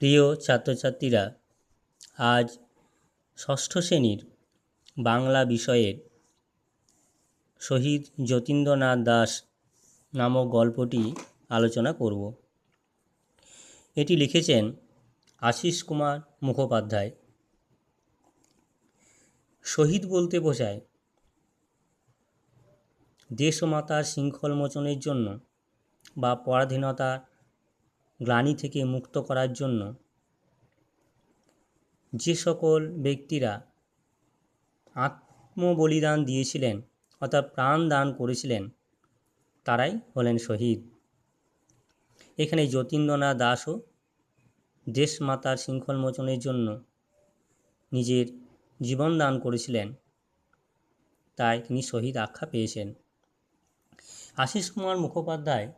প্রিয় ছাত্রছাত্রীরা, আজ ষষ্ঠ শ্রেণির বাংলা বিষয়ের শহীদ যতীন্দ্রনাথ দাস নামক গল্পটি আলোচনা করব। এটি লিখেছেন আশিস কুমার মুখোপাধ্যায়। শহীদ বলতে বোঝায়, দেশমাতার শৃঙ্খল মোচনের জন্য বা পরাধীনতার গ্লানি থেকে মুক্ত করার জন্য যে সকল ব্যক্তিরা আত্মবলিদান দিয়েছিলেন অর্থাৎ প্রাণ দান করেছিলেন, তারাই হলেন শহীদ। এখানে যতীন্দ্রনাথ দাসও দেশমাতার শৃঙ্খল মোচনের জন্য নিজের জীবন দান করেছিলেন, তাই তিনি শহীদ আখ্যা পেয়েছেন। আশিস কুমার মুখোপাধ্যায়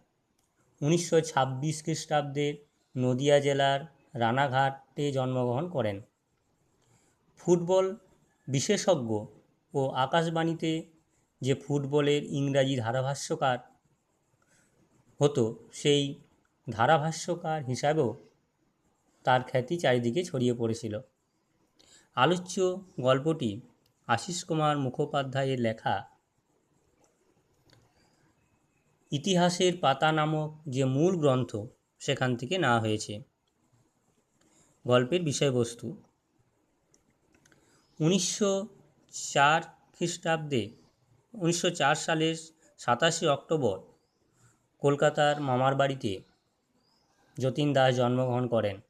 উনিশশো ছাব্বিশ খ্রিস্টাব্দের নদিয়া জেলার রানাঘাটে জন্মগ্রহণ করেন। ফুটবল বিশেষজ্ঞ ও আকাশবাণীতে যে ফুটবলের ইংরাজি ধারাভাষ্যকার হতো, সেই ধারাভাষ্যকার হিসাবেও তার খ্যাতি চারিদিকে ছড়িয়ে পড়েছিল। আলোচ্য গল্পটি আশিস কুমার মুখোপাধ্যায়ের লেখা ইতিহাসের পাতা নামক যে মূল গ্রন্থ সেখান থেকে নেওয়া হয়েছে। গল্পের বিষয়বস্তু। উনিশশো চার খ্রিস্টাব্দে উনিশশো চার সালের সাতাশে অক্টোবর কলকাতার মামার বাড়িতে যতীন দাস জন্মগ্রহণ করেন।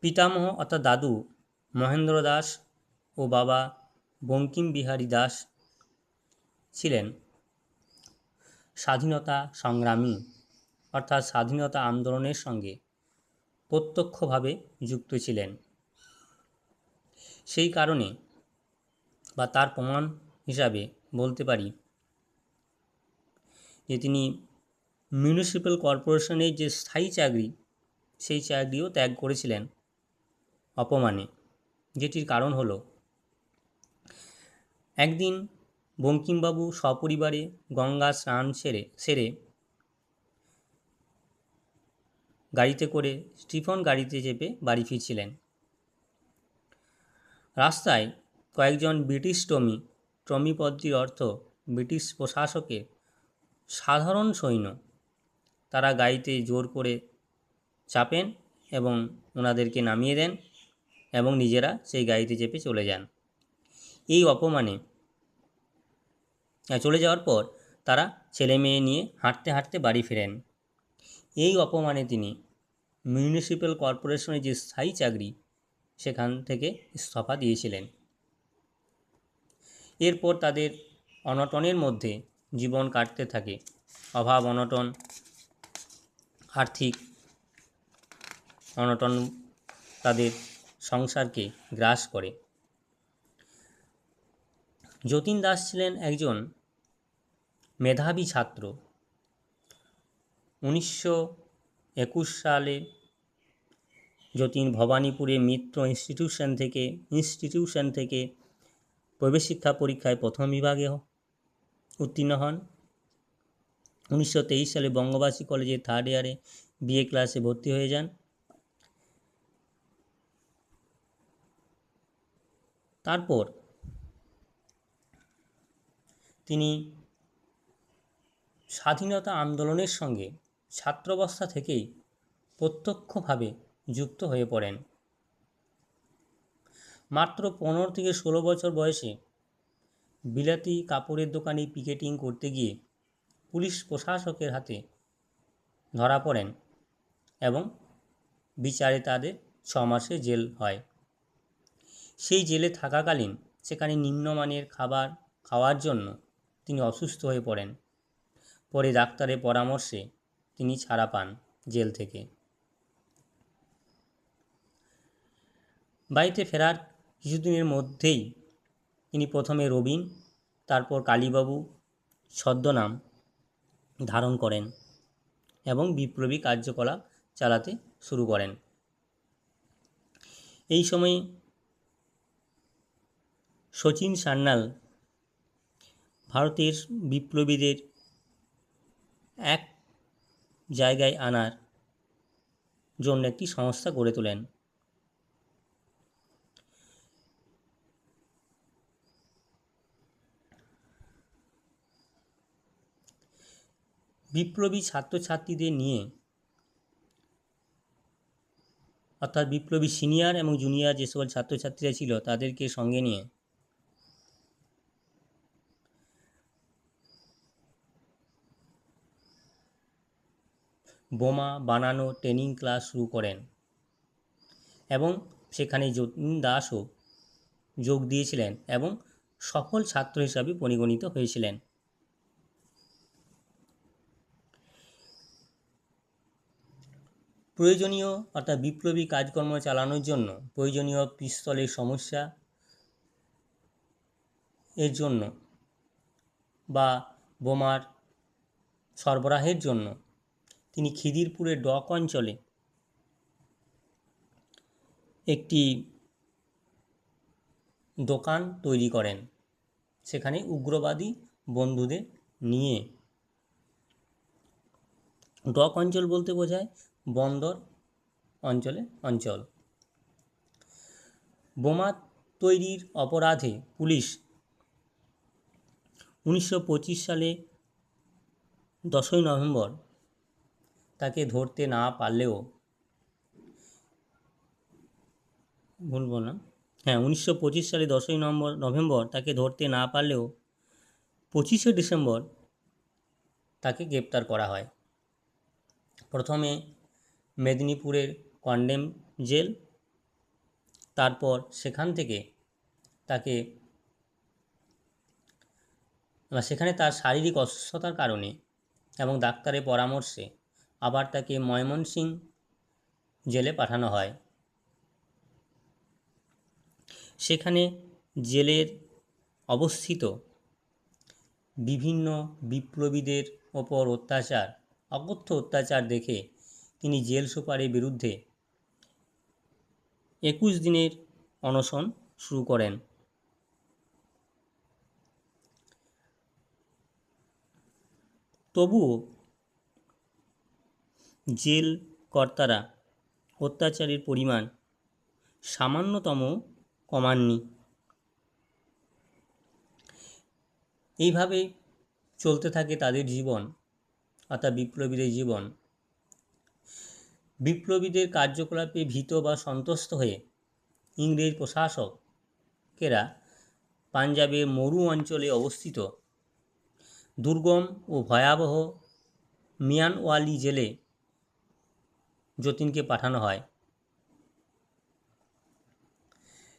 পিতামহ অর্থাৎ দাদু মহেন্দ্র দাস ও বাবা বঙ্কিম বিহারী দাস ছিলেন। স্বাধীনতা সংগ্রামী, অর্থাৎ স্বাধীনতা আন্দোলনের সঙ্গে প্রত্যক্ষভাবে যুক্ত ছিলেন। সেই কারণে বা তার প্রমাণ হিসাবে বলতে পারি যে তিনি মিউনিসিপ্যাল কর্পোরেশনের যে স্থায়ী চাকরি, সেই চাকরিও ত্যাগ করেছিলেন অপমানে, যেটির কারণ হলো, একদিন বঙ্কিমবাবু সপরিবারে গঙ্গা স্নান সেরে সেরে গাড়িতে করে স্টিফন গাড়িতে চেপে বাড়ি ফিরছিলেন। রাস্তায় কয়েকজন ব্রিটিশ টমি টমি অর্থ ব্রিটিশ প্রশাসকের সাধারণ সৈন্য, তারা গাড়িতে জোর করে চাপেন এবং ওনাদেরকে নামিয়ে দেন এবং নিজেরা সেই গাড়িতে চেপে চলে যান। এই অপমানে চলে যাওয়ার পর তারা ছেলে মেয়ে নিয়ে হাঁটতে হাঁটতে বাড়ি ফেরেন। এই অপমানে তিনি মিউনিসিপ্যাল কর্পোরেশনের যে স্থায়ী চাকরি, সেখান থেকে ইস্তফা দিয়েছিলেন। এরপর তাদের অনটনের মধ্যে জীবন কাটতে থাকে। অভাব, অনটন, আর্থিক অনটন তাদের সংসারকে গ্রাস করে। যতীন দাস ছিলেন একজন মেধাবী ছাত্র। উনিশশো একুশ সালে যতীন ভবানীপুরে মিত্র ইনস্টিটিউশন থেকে ইনস্টিটিউশন থেকে প্রবেশিক্ষা পরীক্ষায় প্রথম বিভাগে উত্তীর্ণ হন। উনিশশো তেইশ সালে বঙ্গবাসী কলেজের থার্ড ইয়ারে বিএ ক্লাসে ভর্তি হয়ে যান। তারপর তিনি স্বাধীনতা আন্দোলনের সঙ্গে ছাত্রাবস্থা থেকেই প্রত্যক্ষভাবে যুক্ত হয়ে পড়েন। মাত্র পনেরো থেকে ষোলো বছর বয়সে বিলাতি কাপড়ের দোকানে পিকেটিং করতে গিয়ে পুলিশ প্রশাসকের হাতে ধরা পড়েন এবং বিচারে তাদের ছ মাসে জেল হয়। সেই জেলে থাকাকালীন সেখানে নিম্নমানের খাবার খাওয়ার জন্য তিনি অসুস্থ হয়ে পড়েন। পরে ডাক্তারের পরামর্শে তিনি ছাড়া পান জেল থেকে। বাড়িতে ফেরার কিছুদিনের মধ্যেই তিনি প্রথমে রবিন, তারপর কালীবাবু, ছদ্মনাম ধারণ করেন এবং বিপ্লবী কার্যকলাপ চালাতে শুরু করেন। এই সময়ে শচীন সান্যাল ভারতের বিপ্লবীদের এক জায়গায় আনার জন্য একটি সংস্থা গড়ে তোলেন। বিপ্লবী ছাত্রছাত্রীদের নিয়ে, অর্থাৎ বিপ্লবী সিনিয়র এবং জুনিয়র যে সকল ছাত্রছাত্রীরা ছিল তাদেরকে সঙ্গে নিয়ে বোমা বানানো ট্রেনিং ক্লাস শুরু করেন। এবং সেখানে যতীন দাসও যোগ দিয়েছিলেন এবং সফল ছাত্র হিসাবে পরিগণিত হয়েছিলেন। প্রয়োজনীয় অর্থাৎ বিপ্লবী কাজকর্ম চালানোর জন্য প্রয়োজনীয় পিস্তলের সমস্যা এর জন্য বা বোমার সরবরাহের জন্য তিনি খিদিরপুরের ডক অঞ্চলে একটি দোকান তৈরি করেন। সেখানে উগ্রবাদী বন্ধুদের নিয়ে ডক অঞ্চল বলতে বোঝায় বন্দর অঞ্চলে অঞ্চল। বোমা তৈরির অপরাধে পুলিশ উনিশশো পঁচিশ সালে দশই নভেম্বর তাকে ধরতে না পারলেও ভুলব না। হ্যাঁ উনিশশো পঁচিশ সালে দশই নম্বর, নভেম্বর তাকে ধরতে না পারলেও পঁচিশে ডিসেম্বর তাকে গ্রেপ্তার করা হয়। প্রথমে মেদিনীপুরের কন্ডেম জেল, তারপর সেখান থেকে তাকে সেখানে তার শারীরিক অসুস্থতার কারণে এবং ডাক্তারের পরামর্শে আবার তাকে ময়মনসিং জেলে পাঠানো হয়। সেখানে জেলের অবস্থিত বিভিন্ন বিপ্লবীদের ওপর অত্যাচার, অকথ্য অত্যাচার দেখে তিনি জেল সুপারের বিরুদ্ধে একুশ দিনের অনশন শুরু করেন। তবুও জেল কর্তারা অত্যাচারের পরিমাণ সামান্যতম কমাননি। এইভাবে চলতে থাকে তাদের জীবন, অর্থাৎ বিপ্লবীদের জীবন। বিপ্লবীদের কার্যকলাপে ভীত বা সন্তুষ্ট হয়ে ইংরেজ প্রশাসকেরা পাঞ্জাবের মরু অঞ্চলে অবস্থিত দুর্গম ও ভয়াবহ মিয়ানওয়ালি জেলে যতীনকে পাঠানো হয়।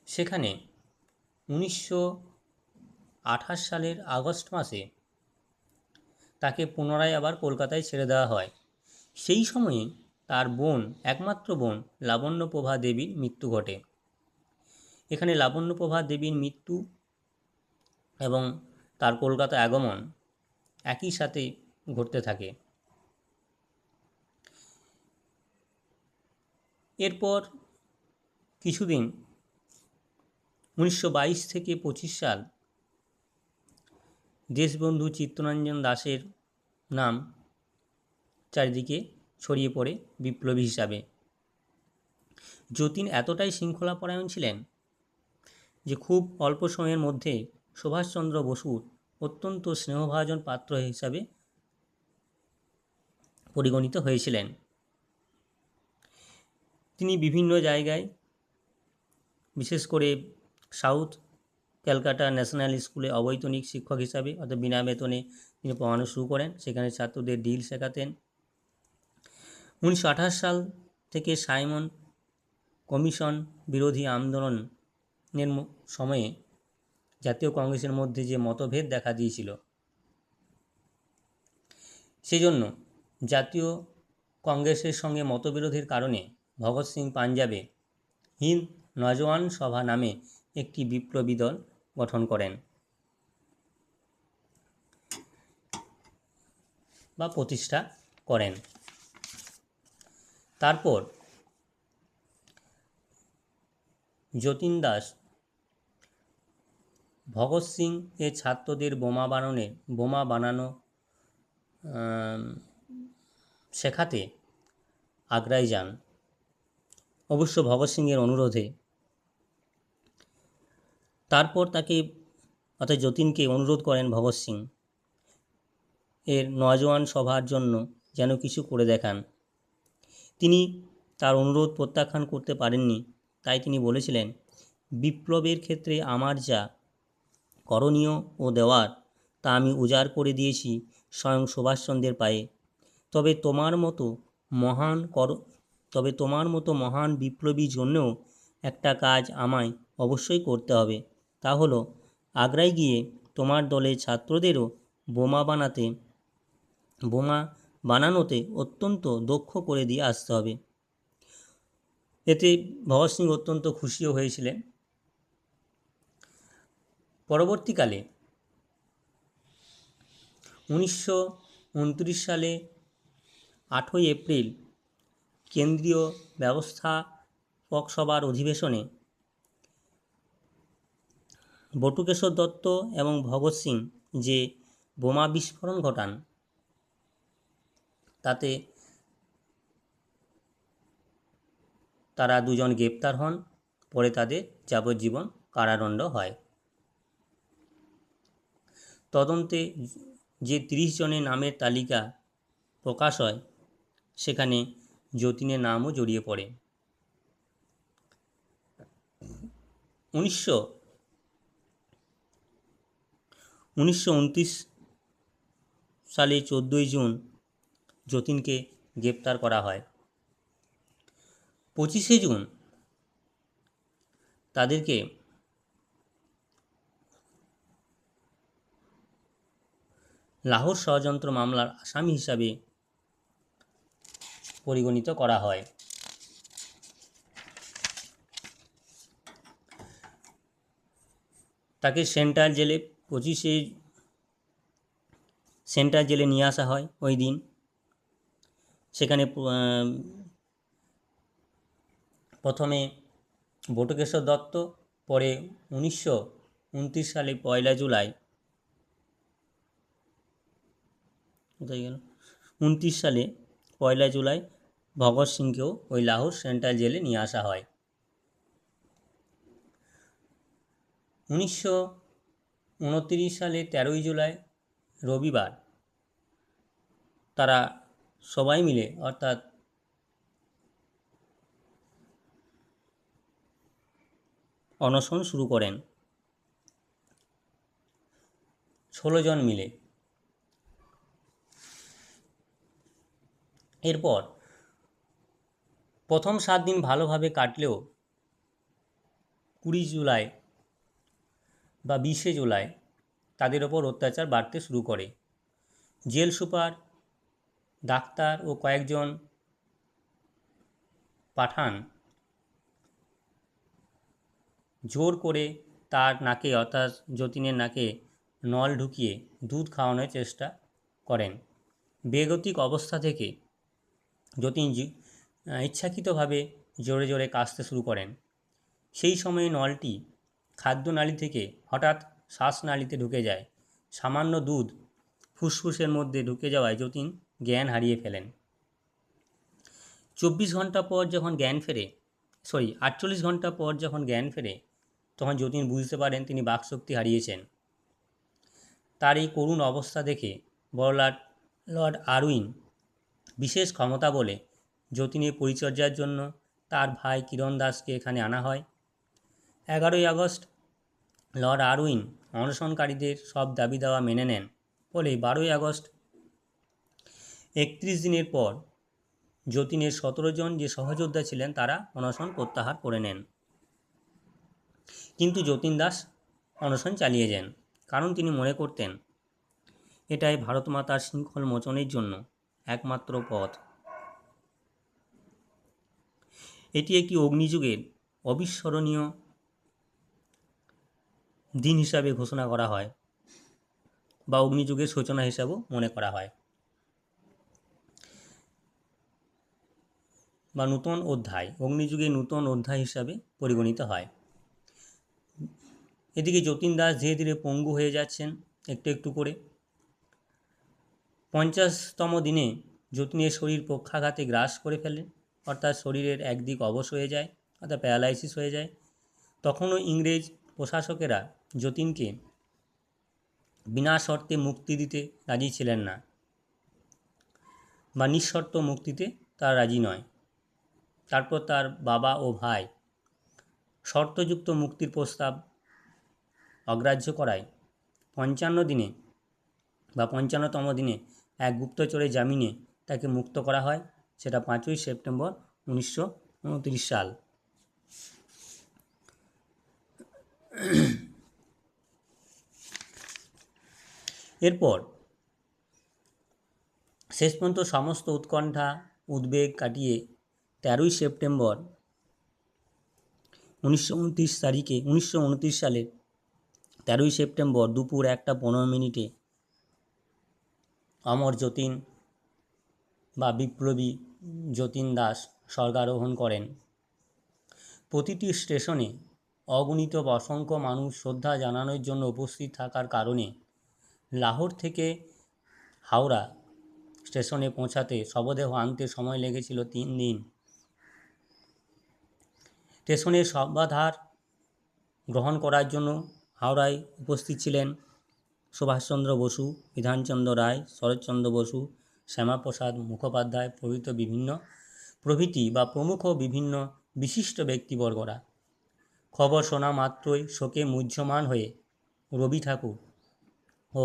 সেখানে উনিশশো আঠাশ সালের আগস্ট মাসে তাকে পুনরায় আবার কলকাতায় ছেড়ে দেওয়া হয়। সেই সময়ে তার বোন, একমাত্র বোন, লাবণ্যপ্রভা দেবীর মৃত্যু ঘটে। এখানে লাবণ্যপ্রভা দেবীর মৃত্যু এবং তার কলকাতা আগমন একই সাথে ঘটতে থাকে। এরপর কিছুদিন, উনিশশো বাইশ থেকে পঁচিশ সাল, দেশবন্ধু চিত্তরঞ্জন দাসের নাম চারিদিকে ছড়িয়ে পড়ে বিপ্লবী হিসাবে। যতীন এতটাই শৃঙ্খলাপরায়ণ ছিলেন যে খুব অল্প সময়ের মধ্যে সুভাষচন্দ্র বসুর অত্যন্ত স্নেহভাজন পাত্র হিসাবে পরিগণিত হয়েছিলেন। তিনি বিভিন্ন জায়গায়, বিশেষ করে সাউথ ক্যালকাটা ন্যাশনাল স্কুলে অবৈতনিক শিক্ষক হিসাবে, অর্থাৎ বিনা বেতনে তিনি পড়ানো শুরু করেন। সেখানে ছাত্রদের ডিল শেখাতেন। উনিশশো আঠাশ সাল থেকে সাইমন কমিশন বিরোধী আন্দোলনের সময়ে জাতীয় কংগ্রেসের মধ্যে যে মতভেদ দেখা দিয়েছিল, সেজন্য জাতীয় কংগ্রেসের সঙ্গে মতবিরোধের কারণে ভগৎ সিং পাঞ্জাবে হিন্দ নজওয়ান সভা নামে একটি বিপ্লবী দল গঠন করেন বা প্রতিষ্ঠা করেন। তারপর যতীন দাস ভগৎ সিং এর ছাত্রদের বোমা বানানোর, বোমা বানানো শেখাতে আগ্রায় যান। অবশ্য ভগৎ সিংয়ের অনুরোধে। তারপর তাকে অর্থাৎ যতীনকে অনুরোধ করেন ভগৎ সিং, এর নজওয়ান সভার জন্য যেন কিছু করে দেখান। তিনি তার অনুরোধ প্রত্যাখ্যান করতে পারেননি, তাই তিনি বলেছিলেন, বিপ্লবের ক্ষেত্রে আমার যা করণীয় ও দেওয়ার, তা আমি উজাড় করে দিয়েছি স্বয়ং সুভাষচন্দ্রের পায়ে। তবে তোমার মতো মহান কর তবে তোমার মতো মহান বিপ্লবীর জন্যও একটা কাজ আমায় অবশ্যই করতে হবে। তা হলো, আগ্রায় গিয়ে তোমার দলের ছাত্রদেরও বোমা বানাতে, বোমা বানানোতে অত্যন্ত দক্ষ করে দিয়ে আসতে হবে। এতে ভগৎ সিং অত্যন্ত খুশিও হয়েছিলেন। পরবর্তীকালে উনিশশো উনত্রিশ সালে আটই এপ্রিল কেন্দ্রীয় ব্যবস্থাপক সভার অধিবেশনে বটুকেশ্বর দত্ত এবং ভগৎ সিং যে বোমা বিস্ফোরণ ঘটান, তাতে তারা দুজন গ্রেপ্তার হন, পরে তাদের যাবজ্জীবন কারাদণ্ড হয়। তদন্তে যে তিরিশ জনের নামের তালিকা প্রকাশ হয়, সেখানে যতীনের নামও জড়িয়ে পড়ে। উনিশশো উনিশশো সালে চোদ্দোই জুন যতীনকে গ্রেপ্তার করা হয়। পঁচিশে জুন তাদেরকে লাহোর ষড়যন্ত্র মামলার আসামি হিসাবে পরিগণিত করা হয়। তাকে সেন্ট্রাল জেলে পঁচিশে সেন্ট্রাল জেলে নিয়ে আসা হয় ওই দিন। সেখানে প্রথমে বটুকেশ্বর দত্ত, পরে উনিশশো উনত্রিশ সালে পয়লা জুলাই, কোথায় গেল? উনত্রিশ সালে পয়লা জুলাই ভগৎ সিংকেও ওই লাহোর সেন্ট্রাল জেলে নিয়ে আসা হয়। উনিশশো উনত্রিশ সালে তেরোই জুলাই রবিবার তারা সবাই মিলে, অর্থাৎ অনশন শুরু করেন। ষোলো জন মিলে। এরপর প্রথম সাত দিন ভালোভাবে কাটলেও কুড়ি জুলাই বা বিশে জুলাই তাদের ওপর অত্যাচার বাড়তে শুরু করে। জেল সুপার, ডাক্তার ও কয়েকজন পাঠান জোর করে তার নাকে অর্থাৎ যতীনের নাকে নল ঢুকিয়ে দুধ খাওয়ানোর চেষ্টা করেন। বেগতিক অবস্থা থেকে যতীন ইচ্ছাকৃতভাবে জোরে জোরে কাশতে শুরু করেন। সেই সময়ে নলটি খাদ্যনালী থেকে হঠাৎ শ্বাসনালীতে ঢুকে যায়। সামান্য দুধ ফুসফুসের মধ্যে ঢুকে যাওয়ায় যতীন জ্ঞান হারিয়ে ফেলেন। চব্বিশ ঘণ্টা পর যখন জ্ঞান ফেরে সরি আটচল্লিশ ঘণ্টা পর যখন জ্ঞান ফেরে, তখন যতীন বুঝতে পারেন তিনি বাকশক্তি হারিয়েছেন। তার এই করুণ অবস্থা দেখে বড়লাট, লর্ড আরউইন বিশেষ ক্ষমতা বলে যতীনের পরিচর্যার জন্য তার ভাই কিরণ দাসকে এখানে আনা হয়। এগারোই আগস্ট লর্ড আরউইন অনশনকারীদের সব দাবি দাওয়া মেনে নেন। ফলে বারোই আগস্ট একত্রিশ দিনের পর যতীনের সতেরো জন যে সহযোদ্ধা ছিলেন তারা অনশন প্রত্যাহার করে নেন। কিন্তু যতীন দাস অনশন চালিয়ে যান, কারণ তিনি মনে করতেন, এটাই ভারত মাতার শৃঙ্খল মোচনের জন্য। একমাত্র পথ। এটি একটি অগ্নিযুগের অবিস্মরণীয় দিন হিসাবে ঘোষণা করা হয় বা অগ্নিযুগের সূচনা হিসাবেও মনে করা হয়। বা নূতন অধ্যায় অগ্নিযুগে নূতন অধ্যায় হিসাবে পরিগণিত হয়। এদিকে যতীন দাস ধীরে ধীরে পঙ্গু হয়ে যাচ্ছেন একটু একটু করে। পঞ্চাশতম দিনে যতীনের শরীর পক্ষাঘাতে গ্রাস করে ফেলেন অর্থাৎ শরীরের একদিক অবশ হয়ে যায়, অর্থাৎ প্যারালাইসিস হয়ে যায়। তখনও ইংরেজ প্রশাসকেরা যতীনকে বিনা শর্তে মুক্তি দিতে রাজি ছিলেন না বা নিঃশর্ত মুক্তিতে তারা রাজি নয়। তারপর তার বাবা ও ভাই শর্তযুক্ত মুক্তির প্রস্তাব অগ্রাহ্য করায় পঞ্চান্ন দিনে বা পঞ্চান্নতম দিনে এক গুপ্তচরের জামিনে তাকে মুক্ত করা হয়, সেটা পাঁচই সেপ্টেম্বর উনিশশো উনত্রিশ সাল। এরপর, শেষ পর্যন্ত সমস্ত উৎকণ্ঠা, উদ্বেগ কাটিয়ে তেরোই সেপ্টেম্বর উনিশশো উনত্রিশ তারিখে, উনিশশো উনত্রিশ সালে তেরোই সেপ্টেম্বর দুপুর একটা পনেরো মিনিটে অমর যতীন বা বিপ্লবী যতীন দাস স্বর্গারোহণ করেন। প্রতিটি স্টেশনে অগণিত অসংখ্য মানুষ শ্রদ্ধা জানানোর জন্য উপস্থিত থাকার কারণে লাহোর থেকে হাওড়া স্টেশনে পৌঁছাতে শবদেহ আনতে সময় লেগেছিল তিন দিন। স্টেশনের সর্বাধার গ্রহণ করার জন্য হাওড়ায় উপস্থিত ছিলেন সুভাষচন্দ্র বসু, বিধানচন্দ্র রায়, শরৎচন্দ্র বসু, শ্যামাপ্রসাদ মুখোপাধ্যায় প্রভৃত বিভিন্ন প্রভৃতি বা প্রমুখ বিভিন্ন বিশিষ্ট ব্যক্তিবর্গরা। খবর শোনা মাত্রই শোকে মুহ্যমান হয়ে রবি ঠাকুর ও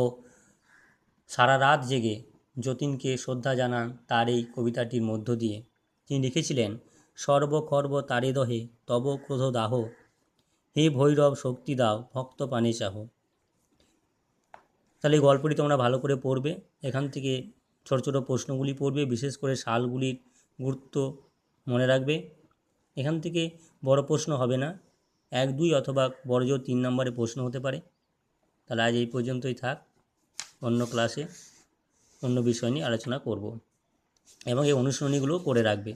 সারা রাত জেগে যতীনকে শ্রদ্ধা জানান তার এই কবিতাটির মধ্য দিয়ে। তিনি লিখেছিলেন সর্বকর্ব তারে দহে তব ক্রোধ দাহ, হে ভৈরব শক্তি দাও ভক্ত পানে চাহ। তাহলে এই গল্পটি তোমরা ভালো করে পড়বে। এখান থেকে ছোটো ছোটো প্রশ্নগুলি পড়বে, বিশেষ করে সালগুলির গুরুত্ব মনে রাখবে। এখান থেকে বড় প্রশ্ন হবে না, এক, দুই অথবা বড় জোর তিন নম্বরে প্রশ্ন হতে পারে। তাহলে আজ এই পর্যন্তই থাক, অন্য ক্লাসে অন্য বিষয় নিয়ে আলোচনা করব এবং এই অনুশীলনীগুলো করে রাখবে।